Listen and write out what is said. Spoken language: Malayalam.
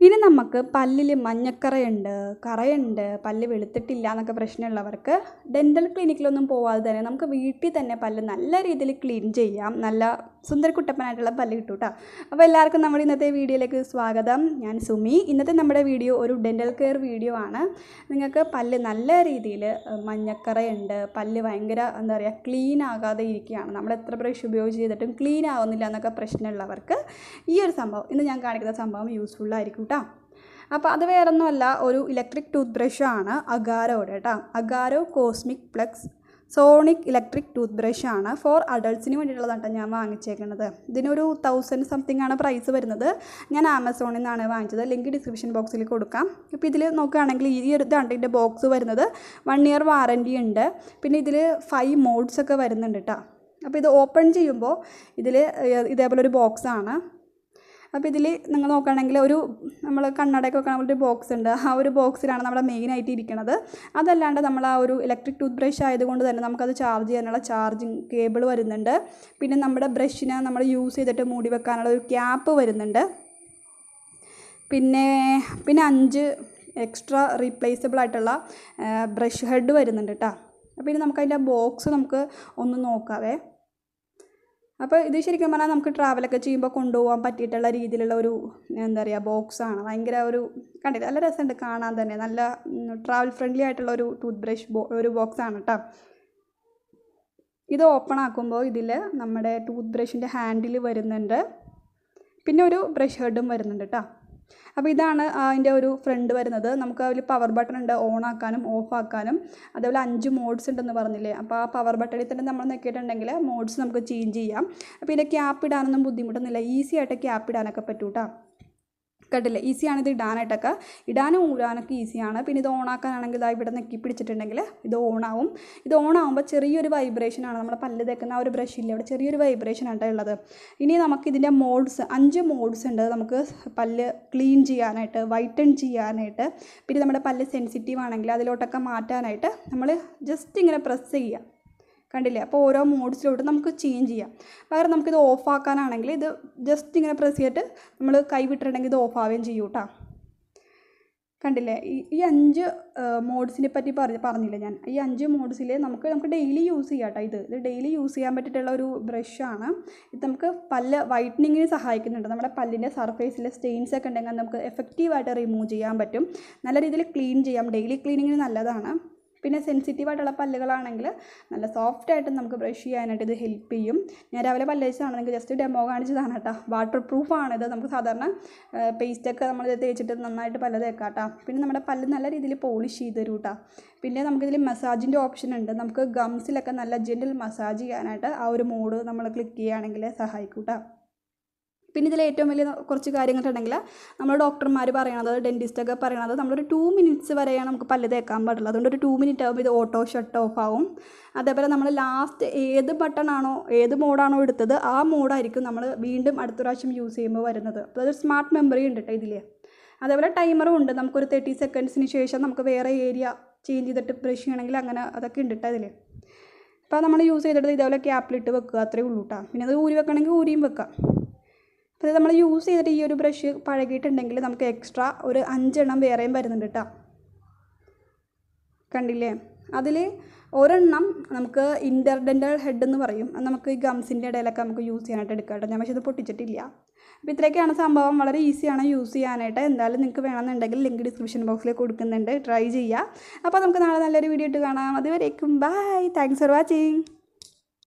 ഇനി നമുക്ക് പല്ലിൽ മഞ്ഞക്കറയുണ്ട് കറയുണ്ട് പല്ല് വെളുത്തിട്ടില്ല എന്നൊക്കെ പ്രശ്നമുള്ളവർക്ക് ഡെന്റൽ ക്ലിനിക്കിലൊന്നും പോവാതെ തന്നെ നമുക്ക് വീട്ടിൽ തന്നെ പല്ല് നല്ല രീതിയിൽ ക്ലീൻ ചെയ്യാം. നല്ല സുന്ദരക്കുട്ടപ്പനായിട്ടുള്ള പല്ല് കിട്ടും കേട്ടോ. അപ്പോൾ എല്ലാവർക്കും നമ്മുടെ ഇന്നത്തെ വീഡിയോയിലേക്ക് സ്വാഗതം. ഞാൻ സുമി. ഇന്നത്തെ നമ്മുടെ വീഡിയോ ഒരു ഡെന്റൽ കെയർ വീഡിയോ ആണ്. നിങ്ങൾക്ക് പല്ല് നല്ല രീതിയിൽ മഞ്ഞക്കറയുണ്ട് പല്ല് ഭയങ്കര എന്താ പറയുക ക്ലീൻ ആകാതെ ഇരിക്കുകയാണ്. നമ്മൾ എത്ര ബ്രഷ് ഉപയോഗിച്ച് ചെയ്തിട്ടും ക്ലീൻ ആവുന്നില്ല എന്നൊക്കെ പ്രശ്നമുള്ളവർക്ക് ഈ ഒരു സംഭവം ഇന്ന് ഞാൻ കാണിക്കുന്ന സംഭവം യൂസ്ഫുള്ളായിരിക്കും കേട്ടോ. അപ്പോൾ അത് വേറൊന്നുമല്ല ഒരു ഇലക്ട്രിക് ടൂത്ത് ബ്രഷാണ് അഗാരോയുടെ കേട്ടോ. Agaro cosmic plus sonic electric tooth ബ്രഷാണ് for അഡൾട്ട്സിന് വേണ്ടിയിട്ടുള്ളതാണ് കേട്ടോ ഞാൻ വാങ്ങിച്ചേക്കുന്നത് ഇതിനൊരു തൗസൻഡ് സംതിങ് ആണ് പ്രൈസ് വരുന്നത്. ഞാൻ ആമസോണിൽ നിന്നാണ് വാങ്ങിച്ചത്. ലിങ്ക് ഡിസ്ക്രിപ്ഷൻ ബോക്സിൽ കൊടുക്കാം. ഇപ്പോൾ ഇതിൽ നോക്കുകയാണെങ്കിൽ ഈ ഒരു ഇതാണ് ഇതിന്റെ ബോക്സ് വരുന്നത്. വൺ ഇയർ വാറന്റി ഉണ്ട്. പിന്നെ ഇതിൽ ഫൈവ് മോഡ്സ് ഒക്കെ വരുന്നുണ്ട് കേട്ടോ. അപ്പോൾ ഇത് ഓപ്പൺ ചെയ്യുമ്പോൾ ഇതിൽ ഇതേപോലെ ഒരു ബോക്സാണ് അപ്പോൾ ഇതിൽ നിങ്ങൾ നോക്കുകയാണെങ്കിൽ ഒരു നമ്മൾ കണ്ണടയൊക്കെ വെക്കാൻ ഒരു ബോക്സ് ഉണ്ട്. ആ ഒരു ബോക്സിലാണ് നമ്മുടെ മെയിനായിട്ട് ഇരിക്കുന്നത് അതല്ലാണ്ട് നമ്മൾ ആ ഒരു ഇലക്ട്രിക് ടൂത്ത് ബ്രഷ് ആയതുകൊണ്ട് തന്നെ നമുക്കത് ചാർജ് ചെയ്യാനുള്ള ചാർജിങ് കേബിൾ വരുന്നുണ്ട്. പിന്നെ നമ്മുടെ ബ്രഷിനെ നമ്മൾ യൂസ് ചെയ്തിട്ട് മൂടി വെക്കാനുള്ള ഒരു ക്യാപ്പ് വരുന്നുണ്ട്. പിന്നെ പിന്നെ അഞ്ച് എക്സ്ട്രാ റീപ്ലേസബിൾ ആയിട്ടുള്ള ബ്രഷ് ഹെഡ് വരുന്നുണ്ട് കേട്ടോ അപ്പോൾ ഇനി നമുക്കതിന്റെ ബോക്സ് നമുക്ക് ഒന്ന് നോക്കാവേ. അപ്പോൾ ഇത് ശരിക്കും പറഞ്ഞാൽ നമുക്ക് ട്രാവലൊക്കെ ചെയ്യുമ്പോൾ കൊണ്ടുപോകാൻ പറ്റിയിട്ടുള്ള രീതിയിലുള്ള ഒരു എന്താ പറയുക ബോക്സാണ് ഭയങ്കര ഒരു കണ്ടില്ല? നല്ല രസമുണ്ട് കാണാൻ തന്നെ. നല്ല ട്രാവൽ ഫ്രണ്ട്ലി ആയിട്ടുള്ള ഒരു ടൂത്ത് ബ്രഷ് ഒരു ബോക്സാണ് കേട്ടോ ഇത് ഓപ്പൺ ആക്കുമ്പോൾ ഇതിൽ നമ്മുടെ ടൂത്ത് ബ്രഷിന്റെ ഹാൻഡിൽ വരുന്നുണ്ട്. പിന്നെ ഒരു ബ്രഷ് ഹെഡും വരുന്നുണ്ട് കേട്ടോ അപ്പോൾ ഇതാണ് അതിന്റെ ഒരു ഫ്രണ്ട് വരുന്നത്. നമുക്ക് അതിൽ പവർ ബട്ടൺ ഉണ്ട് ഓൺ ആക്കാനും ഓഫ് ആക്കാനും. അതേപോലെ അഞ്ച് മോഡ്സ് ഉണ്ടെന്ന് പറഞ്ഞില്ലേ? അപ്പോൾ ആ പവർ ബട്ടണിൽ തന്നെ നമ്മൾ നോക്കിയിട്ടുണ്ടെങ്കിൽ മോഡ്സ് നമുക്ക് ചേഞ്ച് ചെയ്യാം. അപ്പോൾ ഇതിന്റെ ക്യാപ്പ് ഇടാനൊന്നും ബുദ്ധിമുട്ടൊന്നുമില്ല. ഈസി ആയിട്ട് ക്യാപ്പ് ഇടാനൊക്കെ പറ്റൂ കേട്ടോ കണ്ടില്ലേ? ഈസിയാണ് ഇത് ഇടാനായിട്ടൊക്കെ. ഇടാനും ഊരാനൊക്കെ ഈസിയാണ് പിന്നെ ഇത് ഓണാക്കാനാണെങ്കിൽ ഇതാ ഇവിടെ നെക്കി പിടിച്ചിട്ടുണ്ടെങ്കിൽ ഇത് ഓണാവും. ഇത് ഓണാവുമ്പോൾ ചെറിയൊരു വൈബ്രേഷനാണ് നമ്മുടെ പല്ല് തേക്കുന്ന ആ ഒരു ബ്രഷില്ലേ അവിടെ ചെറിയൊരു വൈബ്രേഷൻ ആണ് ഉള്ളത്. ഇനി നമുക്ക് ഇതിന്റെ മോഡ്സ് അഞ്ച് മോഡ്സ് ഉണ്ട്. നമുക്ക് പല്ല് ക്ലീൻ ചെയ്യാനായിട്ട് വൈറ്റൺ ചെയ്യാനായിട്ട് പിന്നെ നമ്മുടെ പല്ല് സെൻസിറ്റീവ് ആണെങ്കിൽ അതിലോട്ടൊക്കെ മാറ്റാനായിട്ട് നമ്മൾ ജസ്റ്റ് ഇങ്ങനെ പ്രസ് ചെയ്യുക. കണ്ടില്ലേ? അപ്പോൾ ഓരോ മോഡ്സിലോട്ട് നമുക്ക് ചേഞ്ച് ചെയ്യാം. പകരം നമുക്കിത് ഓഫാക്കാനാണെങ്കിൽ ഇത് ജസ്റ്റ് ഇങ്ങനെ പ്രസ് ചെയ്തിട്ട് നമ്മൾ കൈ വിട്ടിട്ടുണ്ടെങ്കിൽ ഇത് ഓഫ് ആവുകയും കേട്ടോ കണ്ടില്ലേ? ഈ ഈ അഞ്ച് മോഡ്സിനെ പറ്റി പറഞ്ഞ് പറഞ്ഞില്ല ഞാൻ? ഈ അഞ്ച് മോഡ്സിൽ നമുക്ക് നമുക്ക് ഡെയിലി യൂസ് ചെയ്യാം കേട്ടോ ഇത്. ഇത് ഡെയിലി യൂസ് ചെയ്യാൻ പറ്റിയിട്ടുള്ള ഒരു ബ്രഷാണ് ഇത് നമുക്ക് പല്ല് വൈറ്റനിങ്ങിന് സഹായിക്കുന്നുണ്ട്. നമ്മുടെ പല്ലിന്റെ സർഫേസിൽ സ്റ്റെയിൻസ് ഒക്കെ ഉണ്ടെങ്കിൽ നമുക്ക് എഫക്റ്റീവായിട്ട് റിമൂവ് ചെയ്യാൻ പറ്റും. നല്ല രീതിയിൽ ക്ലീൻ ചെയ്യാം. ഡെയിലി ക്ലീനിങ്ങിന് നല്ലതാണ്. പിന്നെ സെൻസിറ്റീവ് ആയിട്ടുള്ള പല്ലുകളാണെങ്കിൽ നല്ല സോഫ്റ്റ് ആയിട്ട് നമുക്ക് ബ്രഷ് ചെയ്യാനായിട്ട് ഇത് ഹെൽപ്പ് ചെയ്യും. ഞാൻ രാവിലെ പല്ലേച്ചാണെങ്കിൽ ജസ്റ്റ് ഡെമോ കാണിച്ചതാണ് കേട്ടോ. വാട്ടർ പ്രൂഫാണ് ഇത്. നമുക്ക് സാധാരണ പേസ്റ്റൊക്കെ നമ്മൾ തേച്ചിട്ട് നന്നായിട്ട് പല്ല് തേക്കാം കേട്ടോ പിന്നെ നമ്മുടെ പല്ല് നല്ല രീതിയിൽ പോളിഷ് ചെയ്ത് തരും കേട്ടോ പിന്നെ നമുക്കിതിൽ മസാജിന്റെ ഓപ്ഷൻ ഉണ്ട്. നമുക്ക് ഗംസിലൊക്കെ നല്ല ജെന്റിൽ മസാജ് ചെയ്യാനായിട്ട് ആ ഒരു മോഡ് നമ്മൾ ക്ലിക്ക് ചെയ്യുകയാണെങ്കിൽ സഹായിക്കും കേട്ടോ പിന്നെ ഇതിൽ ഏറ്റവും വലിയ കുറച്ച് കാര്യങ്ങളുണ്ടെങ്കിൽ നമ്മൾ ഡോക്ടർമാർ പറയണത് ഡെന്റിസ്റ്റൊക്കെ പറയണത് നമ്മളൊരു ടു മിനിറ്റ്സ് വരെയാണ് നമുക്ക് പല്ല് തേക്കാൻ പാടുള്ളൂ. അതുകൊണ്ട് ഒരു ടു മിനിറ്റ് ആകുമ്പോൾ ഇത് ഓട്ടോ ഷട്ട് ഓഫ് ആവും. അതേപോലെ നമ്മൾ ലാസ്റ്റ് ഏത് ബട്ടണാണോ ഏത് മോഡാണോ എടുത്തത് ആ മോഡായിരിക്കും നമ്മൾ വീണ്ടും അടുത്ത പ്രാവശ്യം യൂസ് ചെയ്യുമ്പോൾ വരുന്നത്. അപ്പോൾ അതൊരു സ്മാർട്ട് മെമ്മറി ഉണ്ട് കേട്ടോ ഇതിൽ അതേപോലെ ടൈമറും ഉണ്ട്. നമുക്കൊരു തേർട്ടി സെക്കൻഡ്സിന് ശേഷം നമുക്ക് വേറെ ഏരിയ ചേഞ്ച് ചെയ്തിട്ട് ബ്രഷ് ചെയ്യണമെങ്കിൽ അങ്ങനെ അതൊക്കെ ഉണ്ട് കേട്ടോ ഇതിൽ അപ്പോൾ നമ്മൾ യൂസ് ചെയ്തിട്ട് ഇതേപോലെ ക്യാപ്പിലിട്ട് വെക്കുക. അത്രേ ഉള്ളൂ കേട്ടോ പിന്നെ അത് ഊരി വെക്കണമെങ്കിൽ ഊരിയും വെക്കാം. അപ്പോൾ നമ്മൾ യൂസ് ചെയ്തിട്ട് ഈ ഒരു ബ്രഷ് പഴകിയിട്ടുണ്ടെങ്കിൽ നമുക്ക് എക്സ്ട്രാ ഒരു അഞ്ചെണ്ണം വേറെയും വരുന്നുണ്ട് കേട്ടോ കണ്ടില്ലേ? അതിൽ ഒരെണ്ണം നമുക്ക് ഇന്റർഡന്റൽ ഹെഡ് എന്ന് പറയും. അത് നമുക്ക് ഈ ഗംസിന്റെ ഇടയിലൊക്കെ നമുക്ക് യൂസ് ചെയ്യാനായിട്ട് എടുക്കാം ഞാൻ പക്ഷേ ഇത് പൊട്ടിച്ചിട്ടില്ല. അപ്പോൾ ഇത്രയൊക്കെയാണ് സംഭവം. വളരെ ഈസിയാണ് യൂസ് ചെയ്യാനായിട്ട്. എന്തായാലും നിങ്ങൾക്ക് വേണമെന്നുണ്ടെങ്കിൽ ലിങ്ക് ഡിസ്ക്രിപ്ഷൻ ബോക്സിൽ കൊടുക്കുന്നുണ്ട്. ട്രൈ ചെയ്യുക അപ്പോൾ നമുക്ക് നാളെ നല്ലൊരു വീഡിയോ ഇട്ട് കാണാം. അതുവരേക്കും. Bye thanks for watching